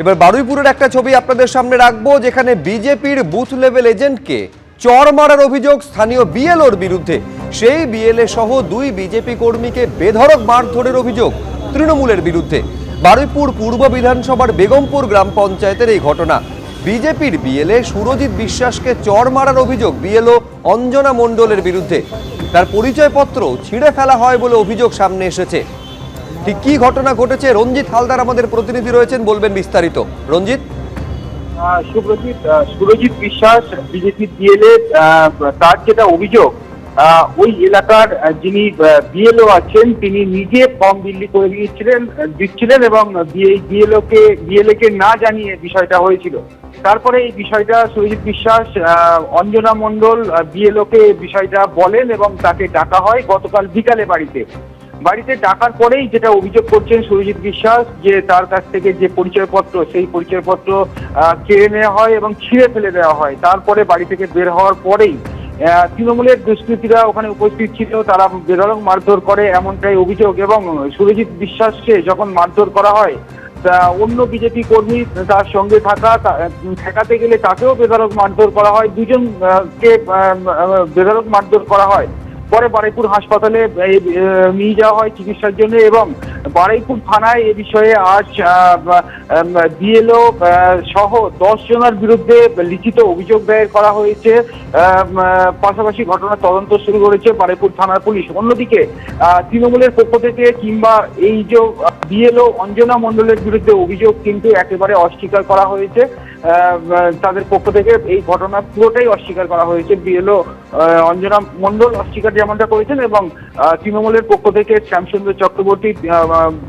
এবার বারুইপুরের একটা ছবি আপনাদের সামনে রাখব, যেখানে বিজেপির বুথ লেভেল এজেন্টকে চর মারার অভিযোগ স্থানীয় বিএলওর বিরুদ্ধে। সেই বিএলএ সহ দুই বিজেপি কর্মীকে বেধড়ক মারধরের অভিযোগ তৃণমূলের বিরুদ্ধে। বারুইপুর পূর্ব বিধানসভার বেগমপুর গ্রাম পঞ্চায়েতের এই ঘটনা। বিজেপির বিএলএ সুরজিৎ বিশ্বাসকে চর মারার অভিযোগ বিএলও অঞ্জনা মণ্ডলের বিরুদ্ধে। তার পরিচয়পত্র ছিঁড়ে ফেলা হয় বলে অভিযোগ সামনে এসেছে। ঠিক কি ঘটনা ঘটেছে? রঞ্জিত হালদার আমাদের প্রতিনিধি রয়েছেন, বলবেন বিস্তারিত। রঞ্জিত? সুব্রজিৎ সুরজিৎ বিশ্বাস, বিজেপি বিএলএ তার যেটা অভিযোগ ওই এলাকার যিনি বিএলও আছেন, তিনি নিজে ফর্ম বিল্লি করে দিয়েছিলেন দিচ্ছিলেন এবং বিএলও কে বিএলএ কে না জানিয়ে বিষয়টা হয়েছিল। তারপরে এই বিষয়টা সুরজিৎ বিশ্বাস অঞ্জনা মণ্ডল বিএলও কে বিষয়টা বলেন এবং তাকে ডাকা হয় গতকাল বিকালে বাড়িতে। বাড়িতে ডাকার পরেই যেটা অভিযোগ করছেন সুরজিৎ বিশ্বাস যে তার কাছ থেকে যে পরিচয়পত্র সেই পরিচয়পত্র কেড়ে নেওয়া হয় এবং ছিঁড়ে ফেলে দেওয়া হয়। তারপরে বাড়ি থেকে বের হওয়ার পরেই তৃণমূলের দুষ্কৃতীরা ওখানে উপস্থিত ছিল তারা বেধড়ক মারধর করে এমনটাই অভিযোগ এবং সুরজিৎ বিশ্বাসকে যখন মারধর করা হয় তা অন্য বিজেপি কর্মী তার সঙ্গে থাকা ঠেকাতে গেলে তাকেও বেধড়ক মারধর করা হয়। দুজনকে আহ, কে আহ, আহ, বেধড়ক মারধর করা হয়। পরে বারুইপুর হাসপাতালে নিয়ে যাওয়া হয় চিকিৎসার জন্য এবং বারুইপুর থানায় এ বিষয়ে আজ বিএলও সহ দশ জনের বিরুদ্ধে লিখিত অভিযোগ দায়ের করা হয়েছে। পাশাপাশি ঘটনার তদন্ত শুরু করেছে বারুইপুর থানার পুলিশ। অন্যদিকে তৃণমূলের পক্ষ থেকে কিংবা এই যে বিএলও অঞ্জনা মণ্ডলের বিরুদ্ধে অভিযোগ কিন্তু একেবারে অস্বীকার করা হয়েছে। তাদের পক্ষ থেকে এই ঘটনা পুরোটাই অস্বীকার করা হয়েছে। বিএলও অঞ্জনা মণ্ডল অস্বীকার যেমনটা করেছেন এবং তৃণমূলের পক্ষ থেকে শ্যামসুন্দর চক্রবর্তী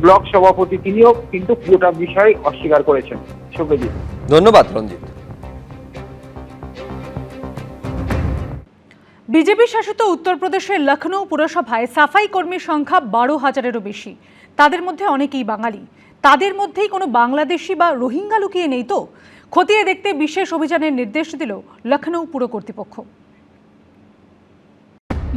ব্লক সভাপতি তিনিও কিন্তু পুরোটা বিষয় অস্বীকার করেছেন। শুভজিৎ। ধন্যবাদ রঞ্জিত। বিজেপি শাসিত উত্তরপ্রদেশের লখনৌ পুরসভায় সাফাই কর্মীর সংখ্যা বারো হাজারেরও বেশি। তাদের মধ্যে অনেকেই বাঙালি। তাদের মধ্যেই কোনো বাংলাদেশি বা রোহিঙ্গা লুকিয়ে নেই তো? খতিয়ে দেখতে বিশেষ অভিযানের নির্দেশ দিল লখনৌ পুর কর্তৃপক্ষ।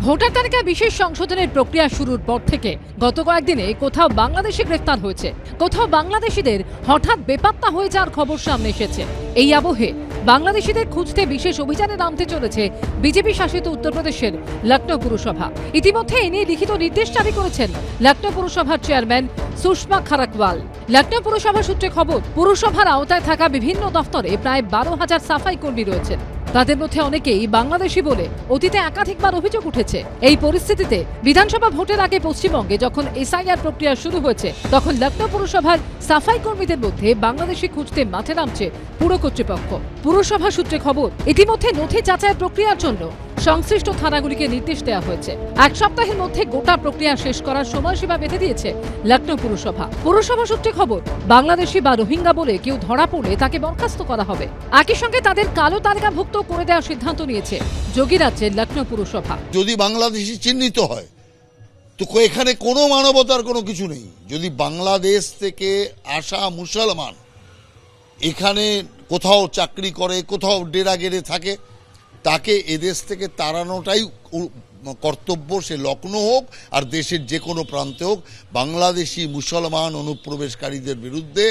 ভোটার তালিকা বিশেষ সংশোধনের প্রক্রিয়া শুরুর পর থেকে গত কয়েকদিনে কোথাও বাংলাদেশি গ্রেফতার হয়েছে। কোথাও বাংলাদেশিদের হঠাৎ বেপাত্তা হয়ে যাওয়ার খবর সামনে এসেছে। এই আবহে বাংলাদেশিদের খুঁজতে বিশেষ অভিযানে নামতে চলেছে বিজেপি শাসিত উত্তরপ্রদেশের লখনৌ পুরসভা। ইতিমধ্যে এ নিয়ে লিখিত নির্দেশ জারি করেছেন লখনৌ পুরসভার চেয়ারম্যান সুষমা খারাকওয়াল। লখনৌ পুরসভা সূত্রে খবর, পুরসভার আওতায় থাকা বিভিন্ন দফতরে প্রায় বারো হাজার সাফাই কর্মী রয়েছেন। তাদের মধ্যে অনেকেই বাংলাদেশি বলে অতীতে একাধিকবার অভিযোগ উঠেছে। এই পরিস্থিতিতে বিধানসভা ভোটের আগে পশ্চিমবঙ্গে যখন এসআইআর প্রক্রিয়া শুরু হয়েছে, তখন লখনৌ পুরসভার সাফাই কর্মীদের মধ্যে বাংলাদেশি খুঁজতে মাঠে নামছে পুর কর্তৃপক্ষ। পুরসভা সূত্রে খবর, ইতিমধ্যে নথি যাচাই প্রক্রিয়ার জন্য সংশ্লিষ্ট থানাগুলিকে নির্দেশ দেওয়া হয়েছে। এক সপ্তাহের মধ্যে গোটা প্রক্রিয়া শেষ করার সময়সীমা বেঁধে দিয়েছে লখনৌ পুরসভা। পুরসভা সূত্রে খবর, বাংলাদেশি বা রোহিঙ্গা বলে কেউ ধরা পড়লে তাকে বরখাস্ত করা হবে। একই সঙ্গে তাদের কালো তালিকাভুক্ত করে দেওয়ার সিদ্ধান্ত নিয়েছে যোগী রাজ্যের লখনৌ পুরসভা। যদি বাংলাদেশি চিহ্নিত হয়, তো এখানে কোনো মানবতার কোনো কিছু নেই। যদি বাংলাদেশ থেকে আসা মুসলমান এখানে কোথাও চাকরি করে, কোথাও ডেরা গেড়ে থাকে, তাকে এদেশ থেকে তাড়ানোটাই কর্তব্য, সে লখনৌ হোক আর দেশের যে কোনো প্রান্তে হোক, বাংলাদেশি মুসলমান অনুপ্রবেশকারীদের বিরুদ্ধে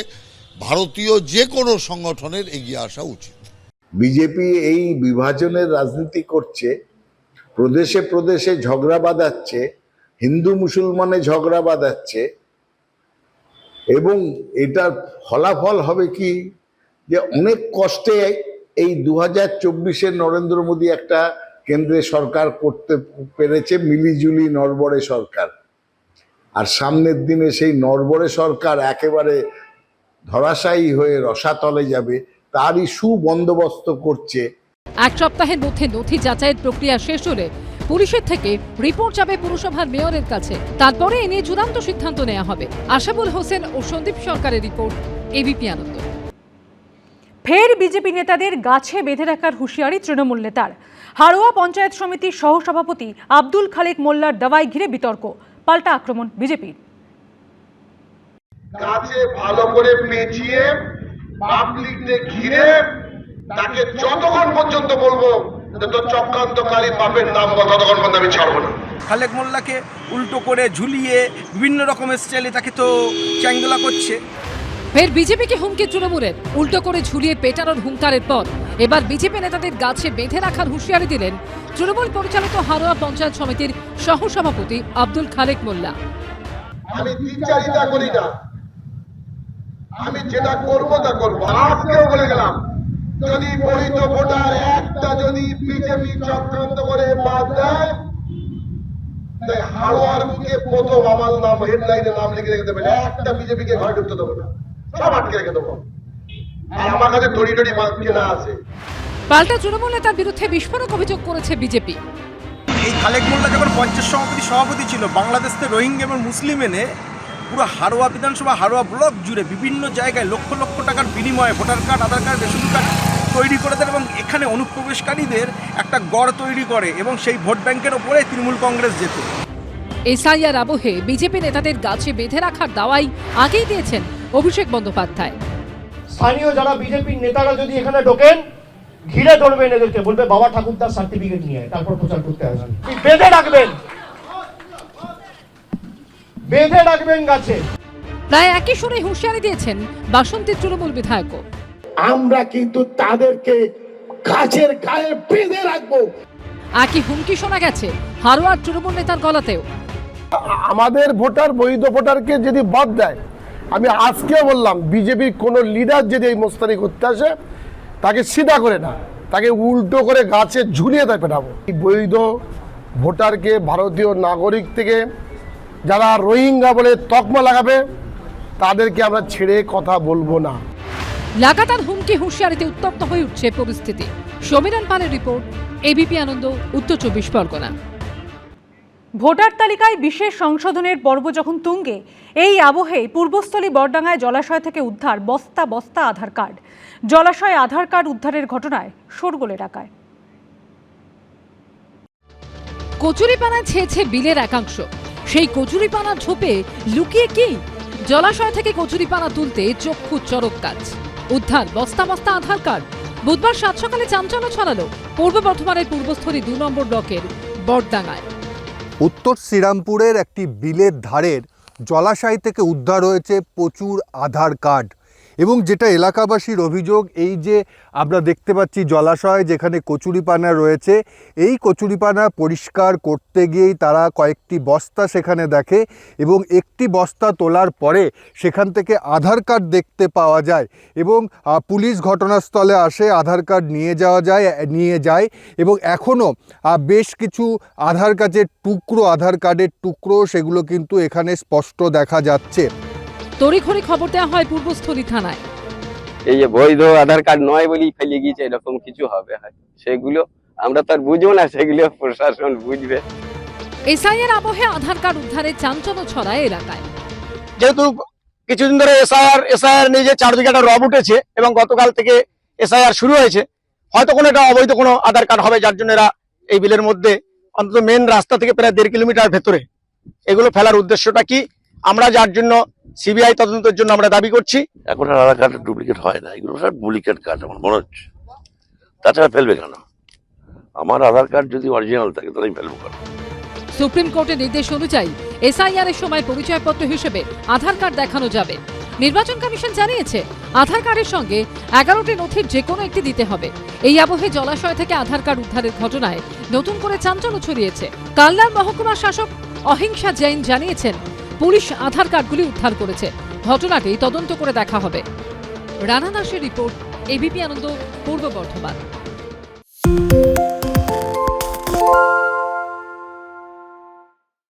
ভারতীয় যে কোনো সংগঠনের এগিয়ে আসা উচিত। বিজেপি এই বিভাজনের রাজনীতি করছে, প্রদেশে প্রদেশে ঝগড়া বাঁধাচ্ছে, হিন্দু মুসলমানে ঝগড়া বাঁধাচ্ছে, এবং এটার ফলাফল হবে কি? যে অনেক কষ্টে এই দু হাজার চব্বিশে নরেন্দ্র মোদী একটা কেন্দ্রে সরকার করতে পেরেছে, মিলিজুলি নরবরে সরকার। আর সামনের দিনে সেই নরবরে সরকার একেবারে ধরাশায়ী হয়ে রসাতলে যাবে তারই সুবন্দোবস্ত করছে। এক সপ্তাহের মধ্যে নথি যাচাইয়ের প্রক্রিয়া শেষ হলে পুলিশের থেকে রিপোর্ট যাবে পুরসভার মেয়রের কাছে। তারপরে এ নিয়ে চূড়ান্ত সিদ্ধান্ত নেওয়া হবে। আশাবুল হোসেন ও সন্দীপ সরকারের রিপোর্ট এবিপি আনন্দ। ফের বিজেপি নেতাদের গাছে বেঁধে রাখার হুঁশিয়ারি তৃণমূল নেতার। হাড়োয়া পঞ্চায়েত সমিতির সহসভাপতি আব্দুল খালেক মোল্লার দাওয়াই ঘিরে বিতর্ক পাল্টা আক্রমণ বিজেপির। গাছে ভালো করে পেঁচিয়ে পাবলিককে ঘিরে তাকে যতক্ষণ পর্যন্ত বলব চক্রান্তকারী পাপের নাম ততক্ষণ পর্যন্ত আমি ছাড়বো না। খালেক মোল্লাকে উল্টো করে ঝুলিয়ে বিভিন্ন রকমের স্টাইলে তাকে তো চ্যাংদোলা করছে। ফের বিজেপিকে হুমকি তৃণমূলের উল্টো করে ঝুলিয়ে পেটানোর হুঙ্কারের পর এবার বিজেপি নেতাদের গাছে বেঁধে রাখার হুঁশিয়ারি দিলেন তৃণমূল পরিচালিত হারোয়া পঞ্চায়েত সমিতির সহসভাপতি আব্দুল খালেক মোল্লা। আমি দ্বিচারিতা করি না আমি যেটা করব তা করব। আজকেও বলে গেলাম যদি বৈধ ভোটার একটা যদি বিজেপি চক্রান্ত করে বাদ দেয় তাই বুকে প্রথম আমার নাম হেডলাইনে নাম লিখে রেখে দেবেন। একটা বিজেপিকে ঘরে ঢুকতে দেবো না। সব আটকে রেখে দেবো। আর আমার কাছে তড়ি টড়ি মাছ কেনা আছে। পাল্টা তৃণমূল নেতার বিরুদ্ধে বিস্ফোরক অভিযোগ করেছে বিজেপি। এই খালেক মোল্লা যখন পঞ্চায়েত সভাপতি সভাপতি ছিল বাংলাদেশ থেকে রোহিঙ্গা এবং মুসলিম এনে পুরো হারোয়া বিধানসভা হারোয়া ব্লক জুড়ে বিভিন্ন জায়গায় লক্ষ লক্ষ টাকার বিনিময়ে voter card Aadhaar card ration card তৈরি করে দেন এবং এখানে অনুপ্রবেশকারীদের একটা গড় তৈরি করে এবং সেই ভোট ব্যাংকের ওপরে তৃণমূল কংগ্রেস যেত। এসআইআর আবহে বিজেপি নেতাদের গাছে বেঁধে রাখার দাওয়াই আগেই দিয়েছেন অভিষেক বন্দ্যোপাধ্যায়। স্থানীয় যারা বিজেপির নেতারা যদি এখানে ঢোকেন ঘিরে ধরবেন এদেরকে বলবে বাবা ঠাকুরদার সার্টিফিকেট নিয়ে তারপর প্রচার করতে আসবেন বেঁধে রাখবেন। বেঁধে রাখবেন গাছে। প্রায় একই সুরে হুঁশিয়ারি দিয়েছেন বাসন্তী তৃণমূল বিধায়কও। আমরা কিন্তু তাদেরকে গাছের গায়ে বেঁধে রাখব। একই হুমকি শোনা গেছে হারোয়ার তৃণমূল নেতার গলাতেও। আমাদের ভোটার বৈধ ভোটারকে যদি বাদ দেয় আমি আজকেও বললাম বিজেপির কোনো লিডার যদি এই মোস্তানি করতে আসে তাকে সিধা করে না তাকে উল্টো করে গাছে ঝুলিয়ে তাই পেটাবো। এই বৈধ ভোটারকে ভারতীয় নাগরিক থেকে যারা রোহিঙ্গা বলে তকমা লাগাবে তাদেরকে আমরা ছেড়ে কথা বলব না। লাগাতার হুমকি হুঁশিয়ারিতে উত্তপ্ত হয়ে উঠছে পরিস্থিতি। সমীরণ পালের রিপোর্ট এবিপি আনন্দ উত্তর চব্বিশ পরগনা। ভোটার তালিকায় বিশেষ সংশোধনের পর্ব যখন তুঙ্গে এই আবহে পূর্বস্থলী বরডাঙ্গায় জলাশয় থেকে উদ্ধার বস্তা বস্তা আধার কার্ড। জলাশয়ে আধার কার্ড উদ্ধারের ঘটনায় শোরগোল এলাকায় কচুরিপানায় ছেয়েছে বিলের একাংশ। সেই কচুরিপানার ঝোপে লুকিয়ে কি? জলাশয় থেকে কচুরিপানা তুলতে চক্ষু চরক কাজ। উদ্ধার, বস্তা বস্তা আধার কার্ড। বুধবার সাত সকালে চাঞ্চল্য ছড়ালো পূর্ব বর্ধমানের পূর্বস্থলী দু নম্বর ব্লকের বড়ডাঙ্গায় উত্তর শ্রীরামপুরের একটি বিলের ধারের জলাশয় থেকে উদ্ধার হয়েছে প্রচুর আধার কার্ড। এবং যেটা এলাকাবাসীর অভিযোগ, এই যে আমরা দেখতে পাচ্ছি জলাশয় যেখানে কচুরিপানা রয়েছে, এই কচুরিপানা পরিষ্কার করতে গিয়েই তারা কয়েকটি বস্তা সেখানে দেখে এবং একটি বস্তা তোলার পরে সেখান থেকে আধার কার্ড দেখতে পাওয়া যায় এবং পুলিশ ঘটনাস্থলে আসে, আধার কার্ড নিয়ে যাওয়া যায় নিয়ে যায় এবং এখনও বেশ কিছু আধার কার্ডের টুকরো, আধার কার্ডের টুকরো সেগুলো কিন্তু এখানে স্পষ্ট দেখা যাচ্ছে। তড়িঘড়ি খবর দেওয়া হয় পূর্বস্থলী থানায়। এই যে বৈধ আধার কার্ড নয় বলেই ফেলে গিয়েছে এরকম কিছু হবে সেগুলো আমরা তো আর বুঝব না সেগুলো প্রশাসন বুঝবে। এসআইয়ের আবহে আধার কার্ড উদ্ধারে চাঞ্চল্য ছড়ায় এলাকায়। যেহেতু কিছুদিন ধরে এসআইআর এসআইআর নিয়ে যে চারদিকে একটা রব উঠেছে এবং গতকাল থেকে এসআইআর শুরু হয়েছে হয়তো কোনো একটা অবৈধ কোনো আধার কার্ড হবে যার জন্য এরা এই বিলের মধ্যে অন্তত মেন রাস্তা থেকে প্রায় দেড় কিলোমিটার ভেতরে। এগুলো ফেলার উদ্দেশ্যটা কি? আমরা যার জন্য সিবিআই তদন্তের জন্য আমরা দাবি করছি। এখন আর আধার কার্ড ডুপ্লিকেট হয় না। এগুলো সব ডুপ্লিকেট কার্ড আমার মনে হচ্ছে। তাছাড়া ফেলবে কেন? আমার আধার কার্ড যদি অরিজিনাল থাকে তাহলে আমি ফেলব কেন? সুপ্রিম কোর্টের নির্দেশ অনুযায়ী এসআইআর এর সময় পরিচয়পত্র হিসেবে আধার কার্ড দেখানো যাবে। নির্বাচন কমিশন জানিয়েছে আধার কার্ডের সঙ্গে এগারোটি নথির যে কোনো একটি দিতে হবে। এই আবহে জলাশয় থেকে আধার কার্ড উদ্ধারের ঘটনায় নতুন করে চাঞ্চল্য ছড়িয়েছে। কাল্লার মহকুমা শাসক অহিংসা জৈন জানিয়েছেন পুলিশ আধার কার্ডগুলি উদ্ধার করেছে। ঘটনাটি তদন্ত করে দেখা হবে। রানা দাসের রিপোর্ট এবিপি আনন্দ, পূর্ব বর্ধমান।